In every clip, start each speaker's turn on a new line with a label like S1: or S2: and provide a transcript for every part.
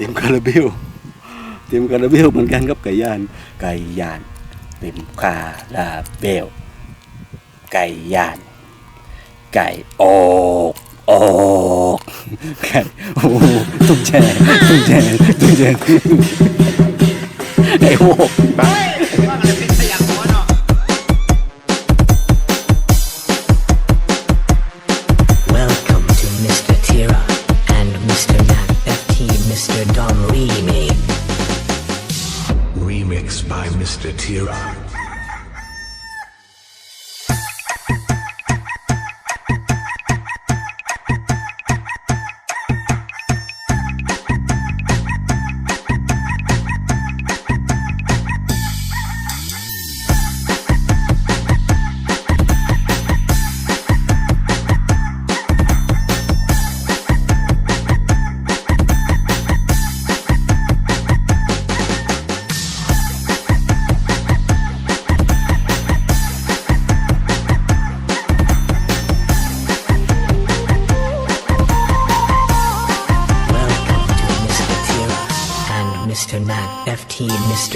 S1: เต็มคาราเบลเต็มคาราเบลเหมือนกันครับไก่ย่านไก่ย่านเต็มคาราเบลไก่ย่านไก่ออกออกไก่โอ้ตุ้งแช่ตุ้งแช่ตุ้งแช่ไก่โอ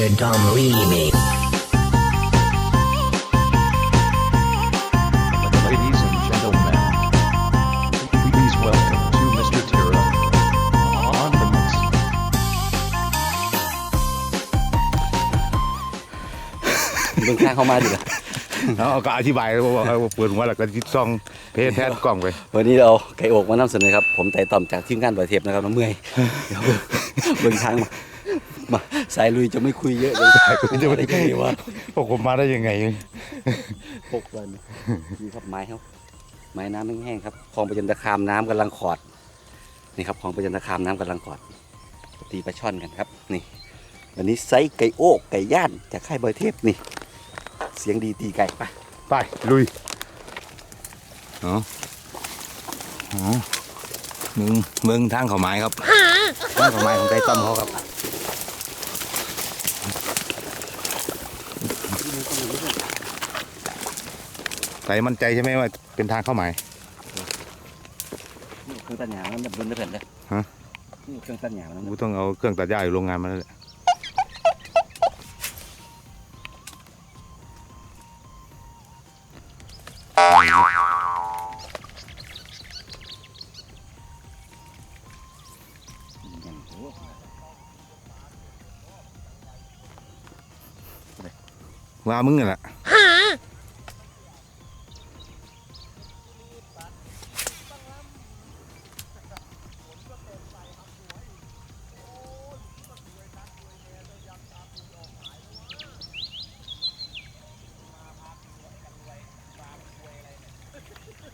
S2: Mr. Dom Remake.
S3: Ladies and gentlemen, please welcome to Mr. Tira on the mix.
S1: เบื้องข้างเข้ามาดิล่ะ
S4: เอาก็อธิบายว่าว่าเปิดหัวแล้วก็ยึดซองเพจแทนกล้องไป
S1: วันนี้เราเอาไก่อกมานำเสนอครับ ผมไต่ต่อมจากทีมงานบอยเทปนะครับน้ำเมื่อยเดี๋ยวเบื้องข้างมา มาสายลุยจะไม่คุยเยอะเลยสายลุยจะไม่ได้คุยว่า
S4: พวกผมมาได้ยังไง
S1: หกวันนี่ครับไม้ครับ ไม้น้ำแห้งๆครับคลองประจันตคามน้ำกำลังขอดนี่ครับคลองประจันตคามน้ำกำลังขอดตีปลาช่อนกันครับ นี่วันนี้ไซส์ไก่โอกไก่ย่านจากค่ายบอยเทปนี่ เสียงดีตีไก่ไป
S4: ไปลุยเนาะอ๋อมึงมึงทางเขาไม้ครับ
S1: ทางของไม้ของไก่ต้อมเขาครับ
S4: ใส่มั่นใจใช่ไหมว่าเป็นทางเข้าไม้
S1: นี่เครื่องตัดหญ้ามันบนเถื่อนเลย
S4: ฮะ
S1: นี่เครื่องตัดหญ้ามัน
S4: กูต้องเอาเครื่องตัดหญ้าอยู่โรงงานมาแล้วแหละว่ามึงน่นแหละ
S1: มาเฮียอะไรมึงก็เพี้ยนวะป่าพี่ขึ้นมาเลย
S4: มา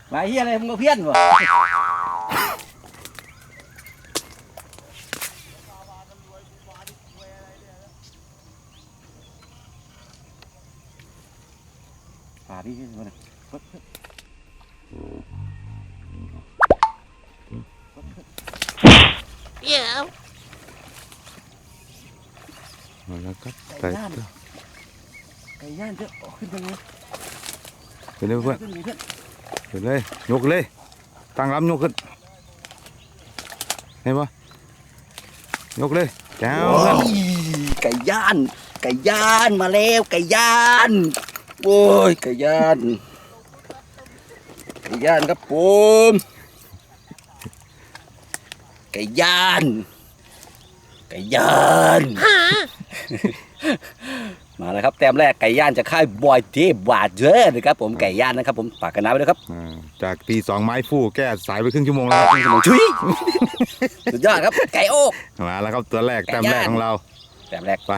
S4: แล้วครับ
S1: ไก่
S4: ใส่
S1: ย่านไก่ย่านจะออกขึ้นยังไง
S4: เห็นไหมเพื่อน
S1: ขึ้นยังไงเพื่อน
S4: เห็นเลยยกเลยตั้งลำยกขึ้นเห็นปะยกเลยแจ้ว
S1: โอ้ยไก่ย่านไก่ย่านมาแล้วไก่ย่านโอ้ยไก่ย่านไก่ย่านครับผมไก่ย่านไก่ย่าน มาแล้วครับแต้มแรกไก่ย่านจะค่ายบอยเทพบาดเจอนะครับผมไก่ย่านนะครับผมฝากกันน้ำไว้ด้วยครับ
S4: อ่าจากตีสองไม้ฟู่แก้สายไปครึ่งชั่วโมงแล้วครับ
S1: สมองชุยสุดยอดครับไก่โอก
S4: มาแล้วครับตัวแรก
S1: ไก่
S4: แต้ม
S1: ย่าง
S4: แรกของเรา
S1: แต้มแรก
S4: ไป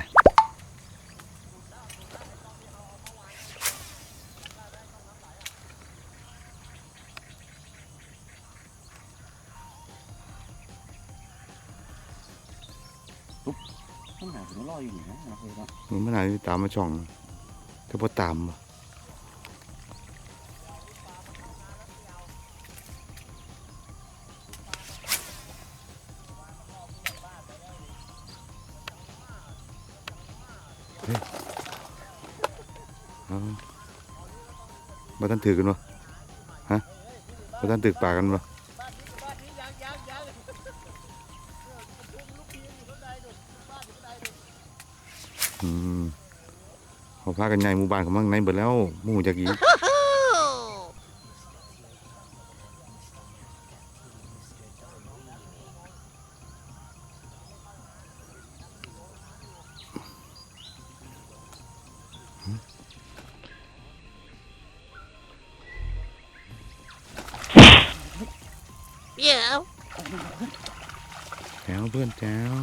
S1: ต้นหาถึงรออยู่นะนะเนาะ
S4: มันไม่นานตามมาช่องถ้าพอตามบ่เฮ้ยเอาบ่ทันถือกันบ่ฮะบ่ทันถือปากกันบ่ อืมเขาพากันใหญ่หมู่บ้านเขามั่งในเบิดแล้วหมู่จากอีกแจ๋วเพื่อนแจ๋ว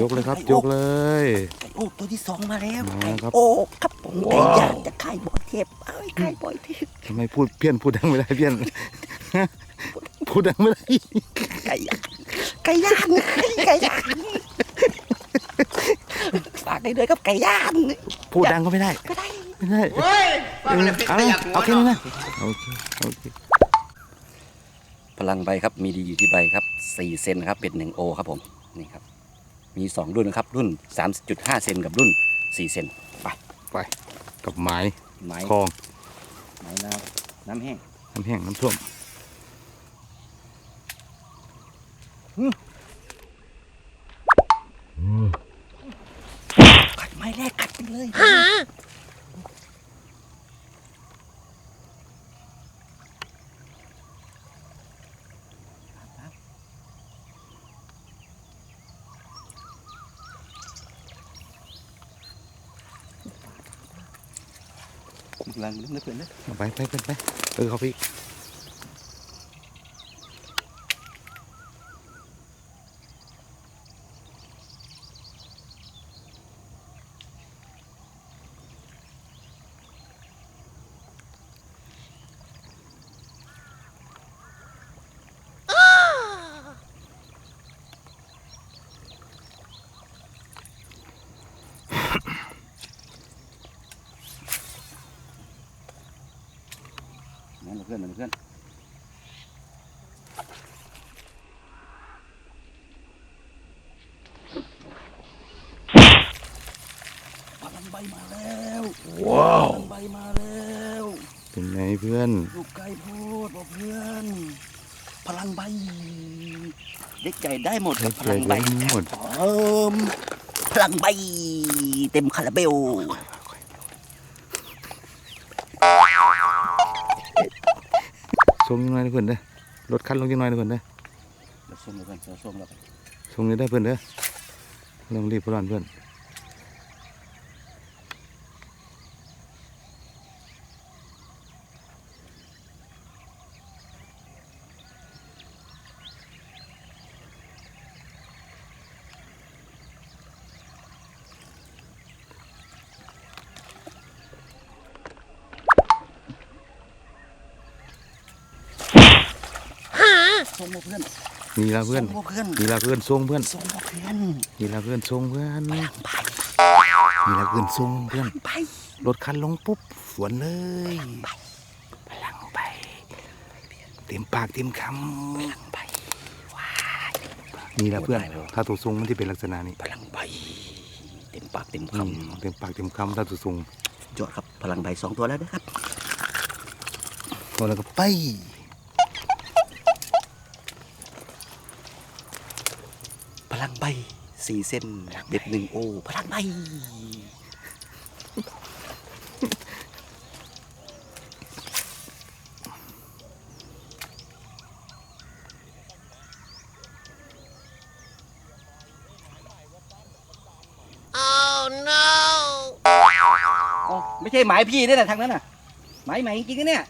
S4: ยกเลยครับ ยกเลย
S1: ไก่โอ้ตัวที่สองมาแล้ว
S4: มา
S1: ไก่
S4: ครับ
S1: โอ้ครับผมไก่ย่างจะไข่บ่อยเทพเอ้ยไข่บ่อยเทพ
S4: ทำไมพูดเพี้ยนพูดดังไม่ได้เพี้ยนพูดดังไม่ได้
S1: ไก่ย่างไก่ย่างไก่ย่างฝากได้ด้วยครับไก่ย่าง
S4: พูดดังก็ไม่ได้
S1: ก็ได้
S4: ไม่ได้
S5: เฮ้ยว่าอะไรเป็น
S4: เอา
S5: ขยะหัว
S4: เอาแค่นี้
S5: เนาะ
S4: นะโอเคโอเค
S1: พลังใบครับมีดีอยู่ที่ใบครับ4เซนครับเป็น1โอครับผมนี่ครับ มีสองรุ่นนะครับ รุ่น 3.5 เซนกับรุ่น 4 เซนไป
S4: ไปกับไม้
S1: ไม้
S4: คลอง
S1: ไม้น้ำน้ำแห้ง
S4: น้ำแห้งน้ำท่วม
S1: กัดไม้แรกกัดไปเลย ลังนึกเพื่อนนะ
S4: ไปไปไปไปเออเขาพี่
S1: นั่นเพื่อนนั่นเพื่อนพลังใบมาแล้วว้าวพลังใบ มาแล้ว
S4: เป็นไงเพื่อน
S1: ลูกไก่พูดบอกเพื่อน พลังใบเด็กใหญ่ได้หมดครับพลังใบ
S4: ได้หมด
S1: เอิมพลังใบเต็มคาราเบล
S4: ส่งยังไงเพื่อนเด้อรถคันลงยังไงเพื่อนเด้อ
S1: เดี๋ยวส้มเลยเพื่อนเดี๋ยวส้มแล้วกัน
S4: ส่งเลยได้อเพื่อนเด้อเรื่องรีบร้อนเพื่อน
S1: ส้มบอกเพื่อน
S4: นี่ละเพื่อน
S1: ส้มบอกเพื่อน
S4: นี่ละเพื่อนส่งเพื่อน
S1: ส้มบอกเพื่อน
S4: นี่ละเพื่อนส่งเพื่อน
S1: พลังใบ
S4: นี่ละเพื่อนส่งเพื่อน
S1: ใบ
S4: รถคันลงปุ๊บสวนเลยพลังไปเต็มปากเต็มค
S1: พลังใบว้ายำ
S4: นี่ละเพื่อนถ้าตัวทรงมันที่เป็นลักษณะนี้
S1: พลังใบเต็มปากเต็มค
S4: อืมเต็มปากเต็มคำถ้าตัวทรงำ
S1: ยอดครับพลังใบสองตัวแล้วนะครับ
S4: พอแล้วก็ไป
S1: พลังใบสี่เส้นเด็ดหนึ่งโอพลังใบอ๋อไม่ใช่หมายพี่นี่แหละทางนั้นน่ะหมายใหม่จริงๆนะเนี่ย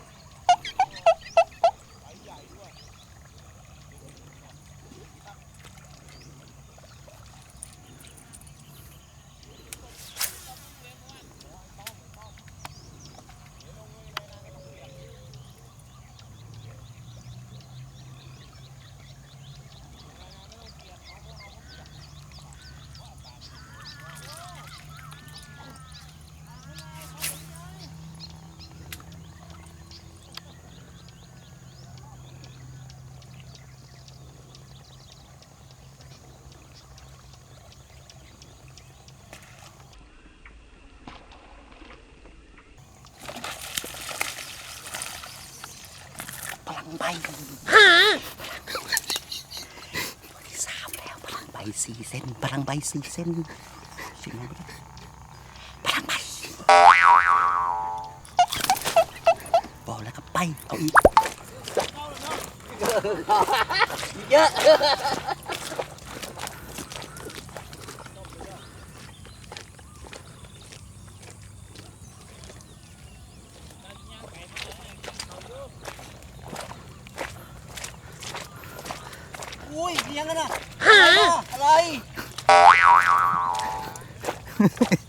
S1: ใบตัวที่สามแล้วพลังใบสี่เส้นพลังใบสี่เส้นสิ่งนั้นก็ได้บอกแล้วก็ไปเอาอีกเยอะ เลี้ยงกันนะอะไร
S4: เ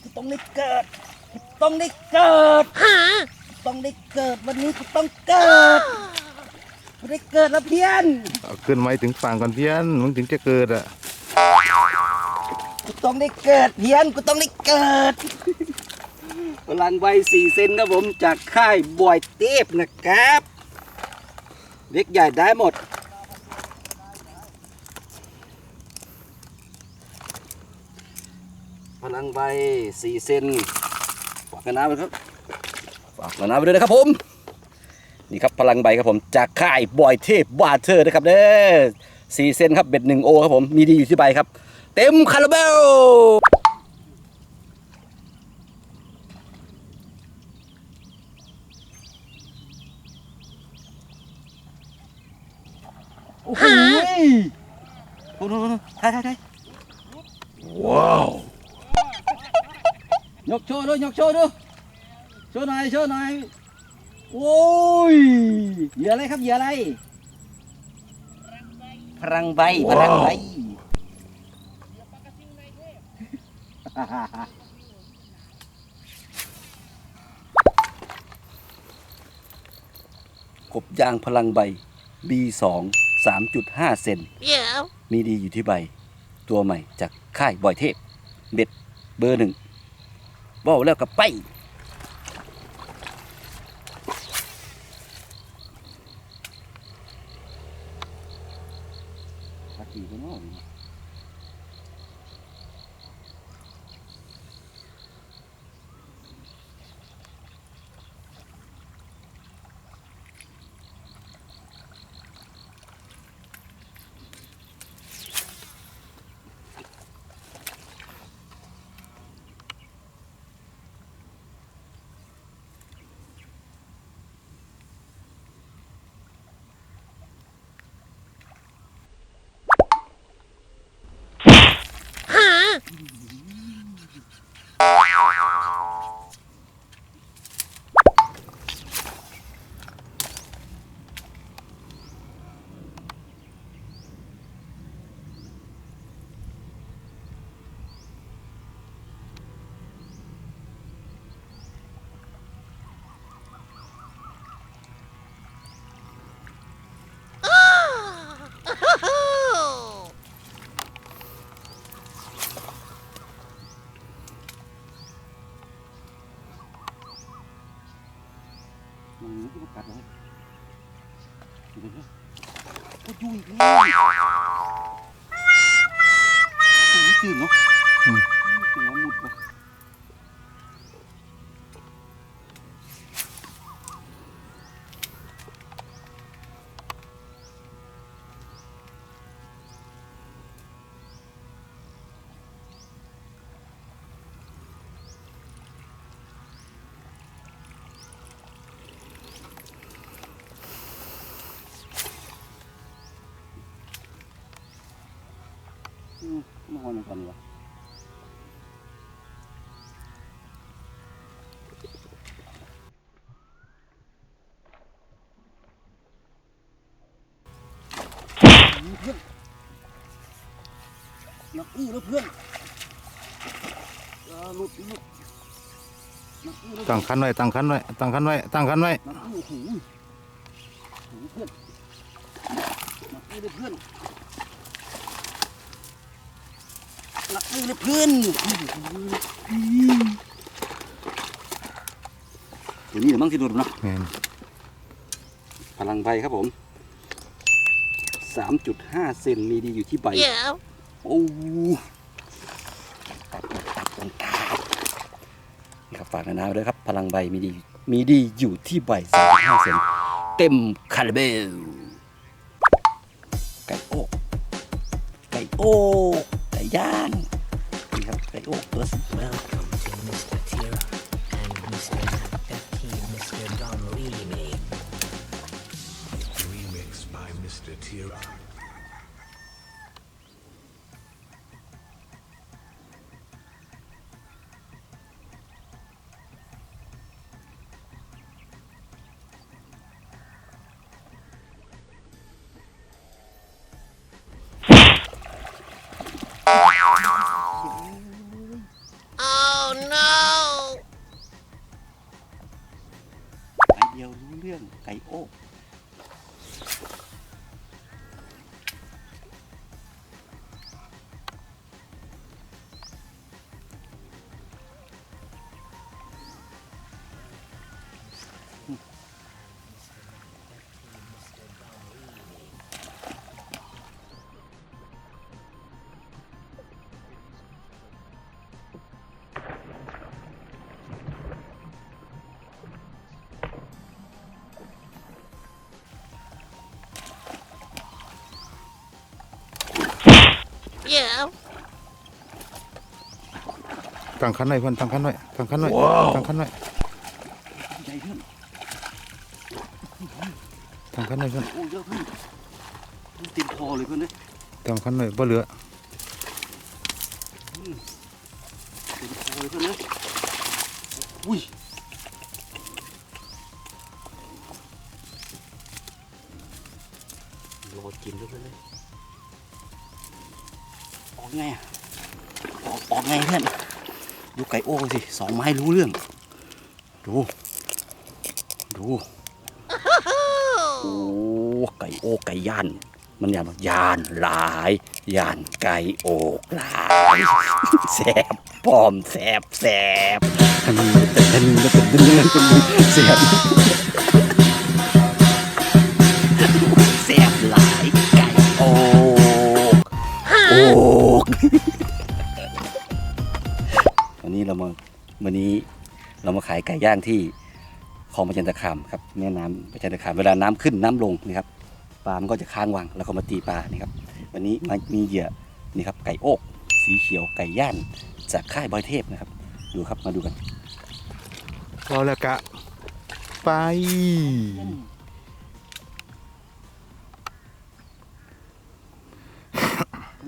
S4: กู
S1: ต้องได้เกิดกูต้องได้เกิดต้องได้เกิดวันนี้กูต้องเกิดกูได้เกิดแล้วเพี้ยน
S4: เอาขึ้นไว้ถึงฝั่งก่อนเพี้ยนมึงถึงจะเกิดอะ
S1: กูต้องได้เกิดเพี้ยนกูต้องได้เกิดพลังใบสี่เซนครับผมจากค่ายบอยเทพนะครับ เล็กใหญ่ได้หมด ลังใบสี่เซนฝากกันน้ำไว้ครับฝากกันน้ำไปด้วยนะครับผมนี่ครับพลังใบครับผมจากค่ายบอยเทพบาเทอร์นะครับเด้อสี่เซนครับเบ็ดหนึ่งโอครับผมมีดีอยู่ที่ใบครับ เต็มคาราเบลโอ้โหโอ้โหถ่ายถ่ายถ่าย
S4: ว้าว
S1: ยกโชว์ด้วยยกโชว์ด้วยโชว์หน่อยโชว์หน่อยโอ้ยเหยื่ออะไรครับเหยื่ออะไรพลังใบพลังใบกบยางพลังใบ B2 3.5 เซนมีดีอยู่ที่ใบ ตัวใหม่จากค่ายบอยเทพ เบ็ดเบอร์หนึ่ง บ่าแล้วกับไปตะกี้ก็น้อย ยยุ่งอีกแล้วโอ้ยตื่นเนาะ อืมนอนก่อนดีกว่าเพื่อนนักอู้แล้วเพื่อนอย่าหลุด หลุดนักอู้แล้ว
S4: ตั้งคันไว้ตั้งคันไว้ตั้งคันไว้ตั้งคันไว้
S1: นักอู้โอ้โหโอ้โหเพื่อนนักอู้เลยเพื่อนนักอู้เลยเพื่อนเดี๋ยวนี้เดี๋ยวมั่งที่ดูดนะ
S4: แม่น
S1: พลังใบครับผม3.5เซนมีดีอยู่ที่ใบโอ้ตัดตัดตัดตรงกลางนี่ครับฝากนานาไว้ด้วยครับ พลังใบมีดีมีดีอยู่ที่ใบ3.5เซนเต็มคาราเบลไก่โอกไก่โอกไก่ ย่างนี่ครับ ไก่โอกตัวสี
S2: Welcome to Mr. Tira and Mr. Matt FT Mr. Dom Remake.
S6: Remix by Mr. Tira.
S4: ตั้งคันไว้เพื่อนตั้งคันไว้ตั้งคันไว้ตั้งคันไว้
S1: ใจเพื่อน
S4: ตั้งคันไว้เพื่อน
S1: โอ้เยอะเพื่อนมันติดคอเลยเพื่อนเลย
S4: ตั้งคันไว้บ่เหลือ
S1: ติดคอเลยเพื่อนเลยอุ้ยรอกินด้วยเพื่อนเลย ออกไงออกออกไงเพื่อนดูไก่โอ้สิสองไม้รู้เรื่อง ดู ดูโอ้ไก่โอ้ไก่ย่าน มันอย่างยานหลายยานไก่โอกหลายแสบปลอมแสบแสบทันแต่ทันแต่ทันแต่แสบ เรามาขายไก่ย่างที่คลองประจันตคามครับแม่น้ำประจันตคามเวลาน้ำขึ้นน้ำลงนี่ครับปลามันก็จะค้างวังแล้วก็มาตีปลานี่ครับวันนี้มามีเหยื่อนี่ครับไก่โอกสีเขียวไก่ย่านจากค่ายบอยเทพนะครับ ดูครับมาดูกัน
S4: เราแล้วกะไป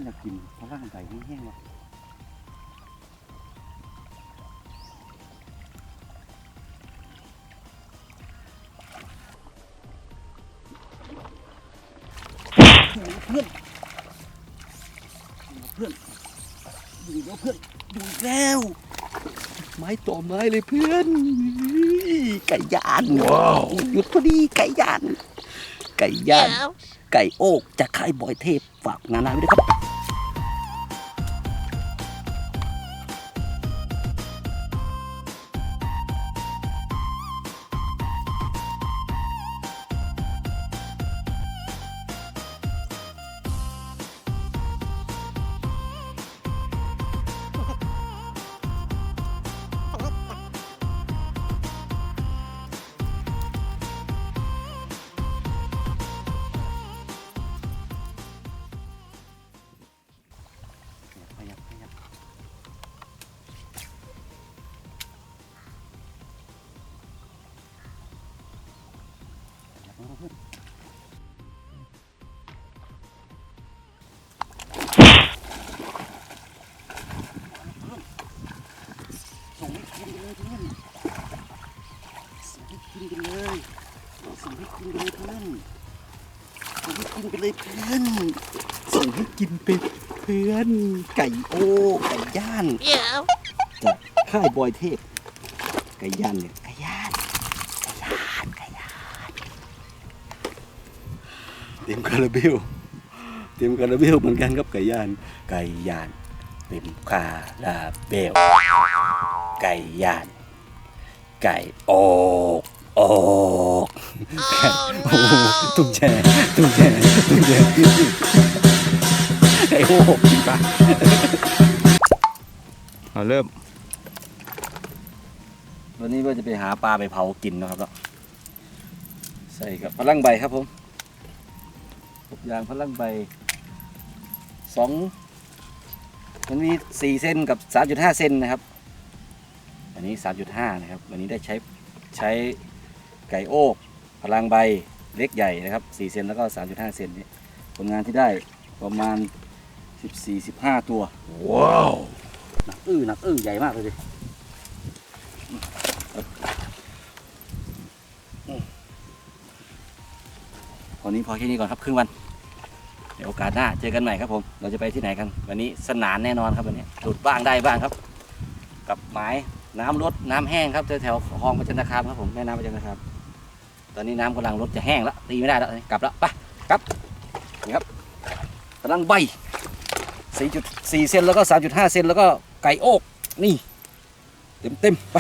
S1: อยากกินฝรั่งไก่แห้งๆว่ะเพื่อนเพื่อนดูแล้วเพื่อนดูอีกแล้ว ไม้ต่อไม้เลยเพื่อน ไก่ย่านว้าวหยุดพอดีไก่ย่าน ไก่ย่าน
S5: Yeah.
S1: ไก่โอกจากค่ายบอยเทพฝากนานาไว้ด้วยครับ ส่งให้กินไปเลยเพื่อนส่งให้กินไปเลยส่งให้กินไปเลยเพื่อนส่งให้กินไปเลยเพื่อนส่งให้กินไปเพื่อน ไก่โอ้ไก่ย่าน
S5: Yeah.
S1: จากค่ายบอยเทพไก่ย่านเนี่ย ต็มคาราเบลเต็มคาราเบลเหมือนกันครับไก่ย่านไก่ย่านเต็มคาราเบลไก่ย่านไก่โอกโอก
S5: Oh
S1: โอ้โห
S5: no.
S1: ตุ้งแช่ตุ้งแช่ตุ้งแช่ไก่โอกจริงปะ
S4: เอาเริ่ม
S1: วันนี้ว่าจะไปหาปลาไปเผากินนะครับเนาะใส่กับพลังใบครับผมก บยางพลังใบสองมันมีสี่เซนกับสามจุดห้าเซนนะครับ อันนี้สามจุดห้านะครับ วันนี้ได้ใช้ใช้ไก่โอกพลังใบเล็กใหญ่นะครับสี่เซนแล้วก็สามจุดห้าเซนนี่ผลงานที่ได้ประมาณสิบสี่สิบห้าตัว ว้าว หนักอื้อหนักอื้อใหญ่มากเลยดิวันนี้พอแค่นี้ก่อนครับครึ่งวันเดี๋ยวโอกาสหน้าเจอกันใหม่ครับผม เราจะไปที่ไหนกัน วันนี้สนานแน่นอนครับวันนี้หลุดบ้างได้บ้างครับ กับหมายน้ำลดน้ำแห้งครับแถวๆคลองประจันตคามครับผมแม่น้ำประจันตคามตอนนี้น้ำกำลังลดจะแห้งแล้วตีไม่ได้แล้วกลับแล้วไปกลับนี่ครับกำลังใบ4.4เซนแล้วก็ 3.5เซนแล้วก็ไก่โอกนี่ เต็มเต็มๆไป